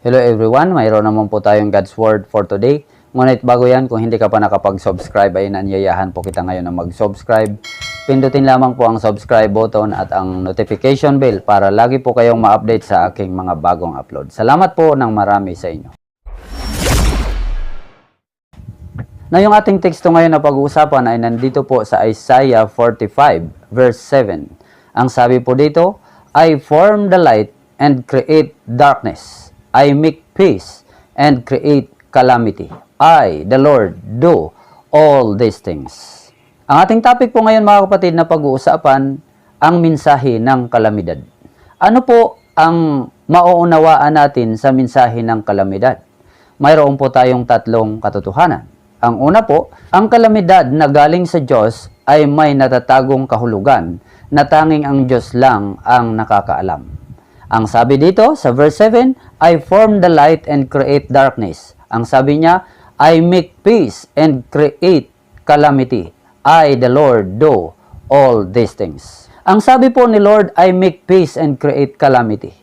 Hello everyone, mayroon naman po tayong God's Word for today. Ngunit bago yan, kung hindi ka pa nakapag-subscribe ay nanyayahan po kita ngayon na mag-subscribe. Pindutin lamang po ang subscribe button at ang notification bell para lagi po kayong ma-update sa aking mga bagong upload. Salamat po ng marami sa inyo. Na yung ating teksto ngayon na pag-uusapan ay nandito po sa Isaiah 45 verse 7. Ang sabi po dito, I form the light and create darkness. I make peace and create calamity. I, the Lord, do all these things. Ang ating topic po ngayon mga kapatid na pag-uusapan, ang mensahe ng kalamidad. Ano po ang mauunawaan natin sa mensahe ng kalamidad? Mayroon po tayong tatlong katotohanan. Ang una po, ang kalamidad na galing sa Diyos ay may natatagong kahulugan na tanging ang Diyos lang ang nakakaalam. Ang sabi dito sa verse 7, I form the light and create darkness. Ang sabi niya, I make peace and create calamity. I, the Lord, do all these things. Ang sabi po ni Lord, I make peace and create calamity.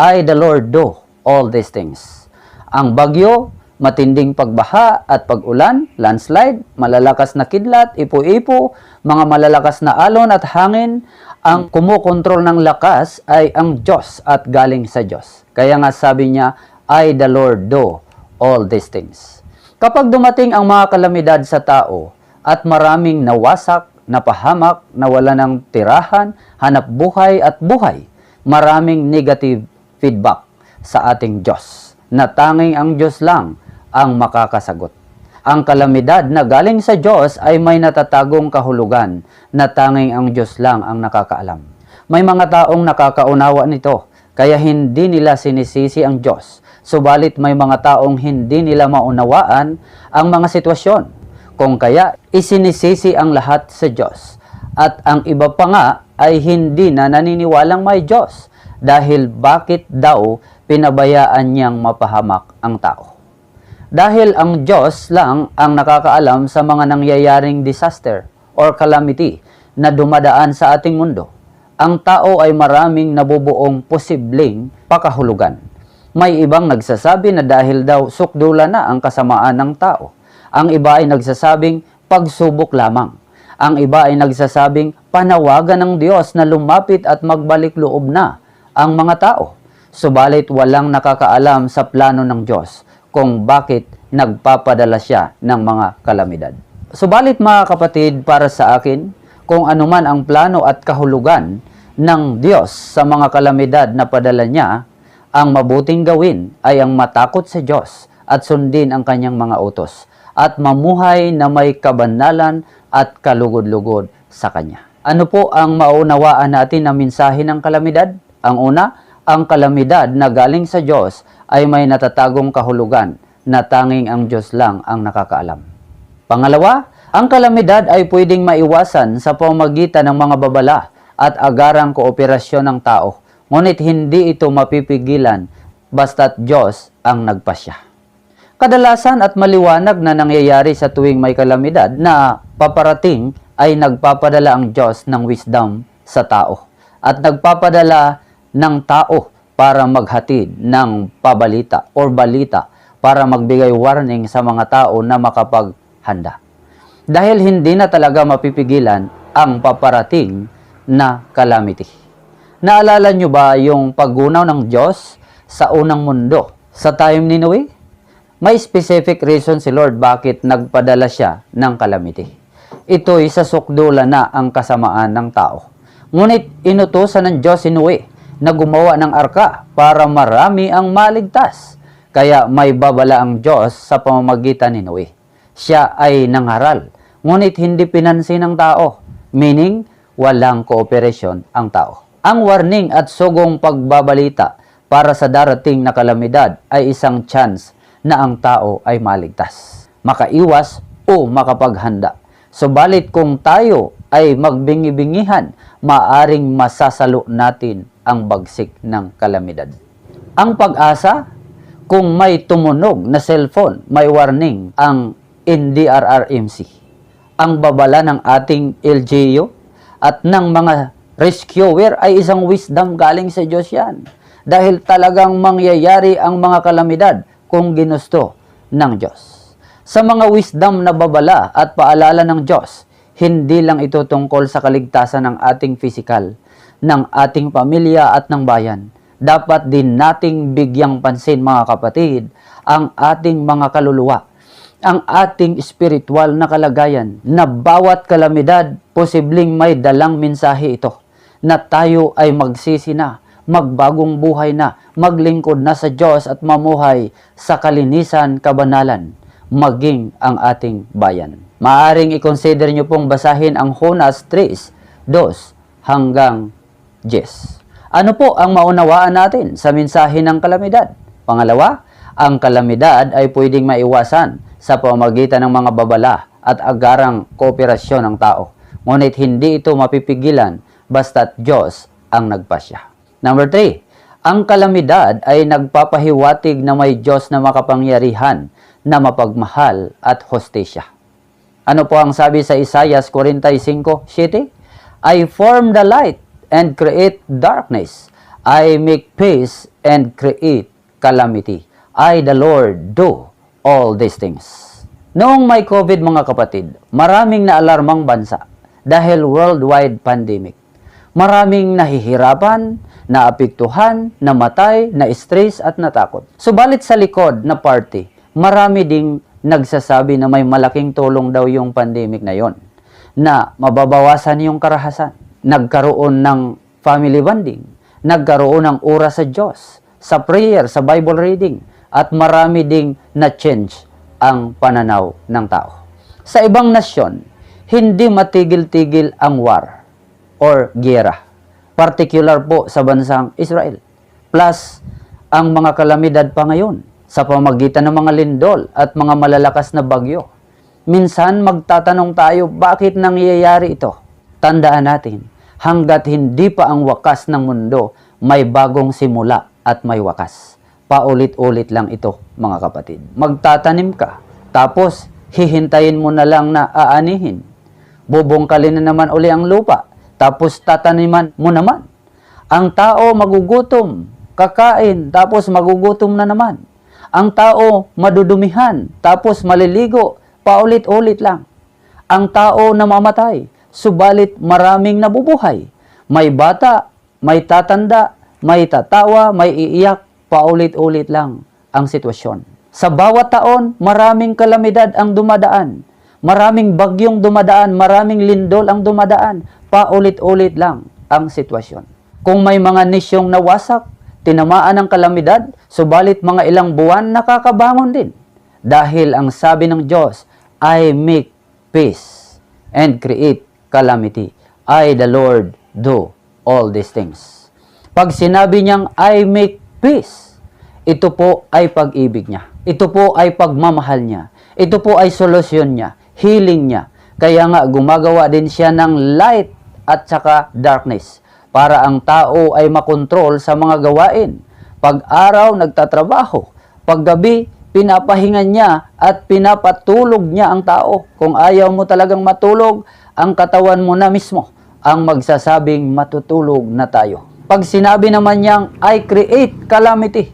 I, the Lord, do all these things. Ang bagyo, matinding pagbaha at pag-ulan, landslide, malalakas na kidlat, ipo-ipo, mga malalakas na alon at hangin, ang kumukontrol ng lakas ay ang Diyos at galing sa Diyos. Kaya nga sabi niya, I the Lord do all these things. Kapag dumating ang mga kalamidad sa tao at maraming nawasak, napahamak, nawala ng tirahan, hanap buhay at buhay, maraming negative feedback sa ating Diyos na tanging ang Diyos lang ang makakasagot. Ang kalamidad na galing sa Diyos ay may natatagong kahulugan na tanging ang Diyos lang ang nakakaalam. May mga taong nakakaunawa nito, kaya hindi nila sinisisi ang Diyos. Subalit may mga taong hindi nila maunawaan ang mga sitwasyon. Kung kaya isinisisi ang lahat sa Diyos. At ang iba pa nga ay hindi na naniniwalang may Diyos dahil bakit daw pinabayaan niyang mapahamak ang tao. Dahil ang Diyos lang ang nakakaalam sa mga nangyayaring disaster or calamity na dumadaan sa ating mundo. Ang tao ay maraming nabubuong posibleng pakahulugan. May ibang nagsasabi na dahil daw sukdula na ang kasamaan ng tao. Ang iba ay nagsasabing pagsubok lamang. Ang iba ay nagsasabing panawagan ng Diyos na lumapit at magbalik loob na ang mga tao. Subalit walang nakakaalam sa plano ng Diyos kung bakit nagpapadala siya ng mga kalamidad. Subalit mga kapatid, para sa akin, kung anuman ang plano at kahulugan ng Diyos sa mga kalamidad na padala niya, ang mabuting gawin ay ang matakot sa Diyos at sundin ang kanyang mga utos at mamuhay na may kabanalan at kalugod-lugod sa Kanya. Ano po ang maunawaan natin na mensahe ng kalamidad? Ang una, ang kalamidad na galing sa Diyos ay may natatagong kahulugan na tanging ang Diyos lang ang nakakaalam. Pangalawa, ang kalamidad ay pwedeng maiwasan sa pamagitan ng mga babala at agarang kooperasyon ng tao, ngunit hindi ito mapipigilan basta't Diyos ang nagpasya. Kadalasan at maliwanag na nangyayari sa tuwing may kalamidad na paparating ay nagpapadala ang Diyos ng wisdom sa tao at nagpapadala ng tao para maghatid ng pabalita or balita para magbigay warning sa mga tao na makapaghanda. Dahil hindi na talaga mapipigilan ang paparating na calamity. Naalala nyo ba yung paggunaw ng Diyos sa unang mundo sa time ni Noe? May specific reason si Lord bakit nagpadala siya ng calamity. Ito'y sa sukdula na ang kasamaan ng tao. Ngunit inutosan ng Diyos si Noe na gumawa ng arka para marami ang maligtas. Kaya may babala ang Diyos sa pamamagitan ni Noe. Siya ay nangaral, ngunit hindi pinansin ng tao, meaning walang kooperasyon ang tao. Ang warning at sugong pagbabalita para sa darating na kalamidad ay isang chance na ang tao ay maligtas, makaiwas o makapaghanda. Subalit kung tayo ay magbingi-bingihan, maaring masasalo natin ang bagsik ng kalamidad. Ang pag-asa, kung may tumunog na cellphone, may warning ang NDRRMC. Ang babala ng ating LGU at ng mga rescuer ay isang wisdom galing sa Diyos yan. dahil talagang mangyayari ang mga kalamidad kung ginusto ng Diyos. Sa mga wisdom na babala at paalala ng Diyos, hindi lang ito tungkol sa kaligtasan ng ating pisikal, ng ating pamilya at ng bayan. Dapat din nating bigyang pansin mga kapatid ang ating mga kaluluwa, ang ating spiritual na kalagayan na bawat kalamidad posibleng may dalang mensahe ito na tayo ay magsisi na, magbagong buhay na, maglingkod na sa Diyos at mamuhay sa kalinisan, kabanalan, maging ang ating bayan. Maaring i-consider nyo pong basahin ang Honas 3, 2 hanggang 10. Ano po ang maunawaan natin sa mensahe ng kalamidad? Pangalawa, ang kalamidad ay pwedeng maiwasan sa pamamagitan ng mga babala at agarang kooperasyon ng tao. Ngunit hindi ito mapipigilan basta't Diyos ang nagpasya. Number 3, ang kalamidad ay nagpapahiwatig na may Diyos na makapangyarihan na mapagmahal at hostesya. Ano po ang sabi sa Isaiah 45:7? I form the light and create darkness. I make peace and create calamity. I, the Lord, do all these things. Noong may COVID mga kapatid, maraming naalarmang bansa dahil worldwide pandemic. Maraming nahihirapan, naapektuhan, namatay, na-stress at natakot. Subalit sa likod na party, marami ding nagsasabi na may malaking tulong daw yung pandemic na yon na mababawasan yung karahasan. Nagkaroon ng family bonding, nagkaroon ng oras sa Diyos, sa prayer, sa Bible reading, at marami ding na-change ang pananaw ng tao. Sa ibang nasyon, hindi matigil-tigil ang war or giyera. Particular po sa bansang Israel. Plus, ang mga kalamidad pa ngayon sa pamagitan ng mga lindol at mga malalakas na bagyo. Minsan magtatanong tayo bakit nangyayari ito. Tandaan natin, hanggat hindi pa ang wakas ng mundo, may bagong simula at may wakas. Paulit-ulit lang ito, mga kapatid. Magtatanim ka, tapos hihintayin mo na lang na aanihin. Bubungkalin na naman uli ang lupa, tapos tataniman mo naman. Ang tao magugutom, kakain, tapos magugutom na naman. Ang tao madudumihan, tapos maliligo, paulit-ulit lang. Ang tao namamatay, subalit maraming nabubuhay. May bata, may tatanda, may tatawa, may iiyak, paulit-ulit lang ang sitwasyon. Sa bawat taon, maraming kalamidad ang dumadaan. Maraming bagyong dumadaan, maraming lindol ang dumadaan. Paulit-ulit lang ang sitwasyon. Kung may mga nisyong nawasak, tinamaan ng kalamidad, subalit mga ilang buwan nakakabangon din. Dahil ang sabi ng Diyos, I make peace and create calamity. I, the Lord, do all these things. Pag sinabi niyang I make peace, ito po ay pag-ibig niya. Ito po ay pagmamahal niya. Ito po ay solusyon niya, healing niya. Kaya nga gumagawa din siya ng light at saka darkness para ang tao ay makontrol sa mga gawain. Pag araw, nagtatrabaho. Pag gabi, pinapahinga niya at pinapatulog niya ang tao. Kung ayaw mo talagang matulog, ang katawan mo na mismo ang magsasabing matutulog na tayo. Pag sinabi naman niyang, I create calamity,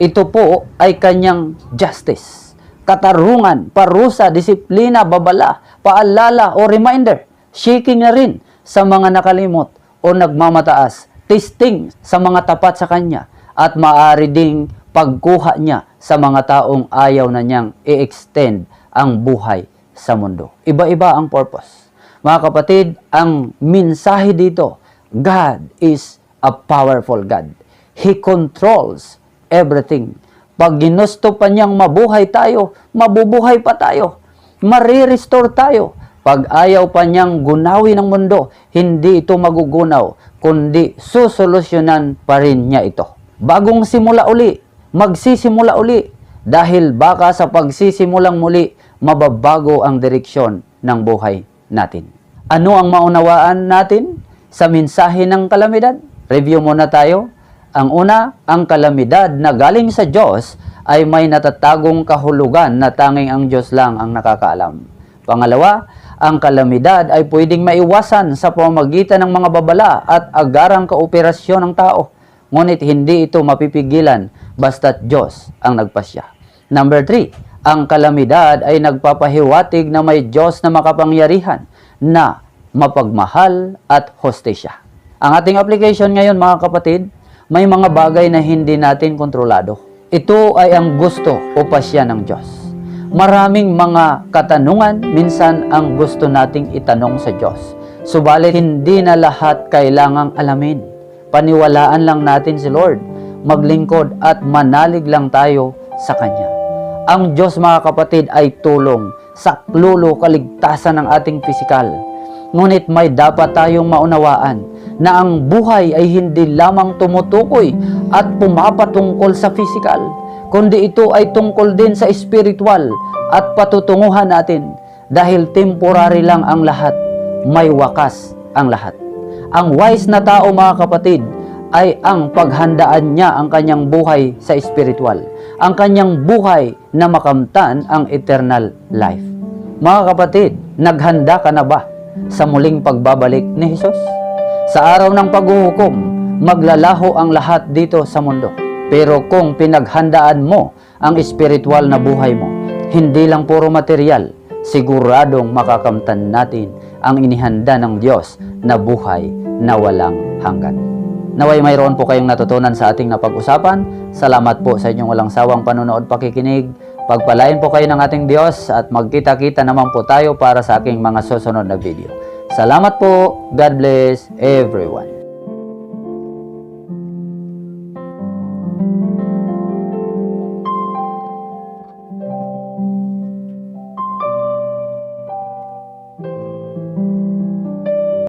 ito po ay kanyang justice. Katarungan, parusa, disiplina, babala, paalala o reminder. Shaking na rin sa mga nakalimot o nagmamataas. Testing sa mga tapat sa kanya at maaari ding pagkuha niya sa mga taong ayaw na niyang i-extend ang buhay sa mundo. Iba-iba ang purpose. Mga kapatid, ang mensahe dito, God is a powerful God. He controls everything. Pag ginusto pa niyang mabuhay tayo, mabubuhay pa tayo. Marirestore tayo. Pag ayaw pa niyang gunawin ang mundo, hindi ito magugunaw, kundi susolusyonan pa rin niya ito. Bagong simula uli, magsisimula uli, dahil baka sa pagsisimulang muli, mababago ang direksyon ng buhay natin. Ano ang maunawaan natin sa mensahe ng kalamidad? Review muna tayo. Ang una, ang kalamidad na galing sa Diyos ay may natatagong kahulugan na tanging ang Diyos lang ang nakakaalam. Pangalawa, ang kalamidad ay pwedeng maiwasan sa pamamagitan ng mga babala at agarang kooperasyon ng tao. ngunit hindi ito mapipigilan basta't Diyos ang nagpasya. Number 3, ang kalamidad ay nagpapahiwatig na may Diyos na makapangyarihan na mapagmahal at hostesya. Ang ating application ngayon mga kapatid, may mga bagay na hindi natin kontrolado. Ito ay ang gusto o pasya ng Diyos. Maraming mga katanungan, minsan ang gusto nating itanong sa Diyos. Subalit hindi na lahat kailangang alamin. Paniwalaan lang natin si Lord. Maglingkod at manalig lang tayo sa Kanya. Ang Diyos mga kapatid ay tulong sa klulo kaligtasan ng ating pisikal. Ngunit may dapat tayong maunawaan na ang buhay ay hindi lamang tumutukoy at pumapatungkol sa pisikal, kundi ito ay tungkol din sa spiritual at patutunguhan natin dahil temporary lang ang lahat, may wakas ang lahat. Ang wise na tao mga kapatid ay ang paghandaan niya ang kanyang buhay sa spiritual, ang kanyang buhay na makamtan ang eternal life. Mga kapatid, naghanda ka na ba sa muling pagbabalik ni Jesus? Sa araw ng paghuhukom, maglalaho ang lahat dito sa mundo. Pero kung pinaghandaan mo ang espiritual na buhay mo, hindi lang puro material, siguradong makakamtan natin ang inihanda ng Diyos na buhay na walang hanggan. Naway mayroon po kayong natutunan sa ating napag-usapan. Salamat po sa inyong walang sawang panonood pakikinig. Pagpalain po kayo ng ating Diyos at magkita-kita naman po tayo para sa aking mga susunod na video. Salamat po. God bless everyone.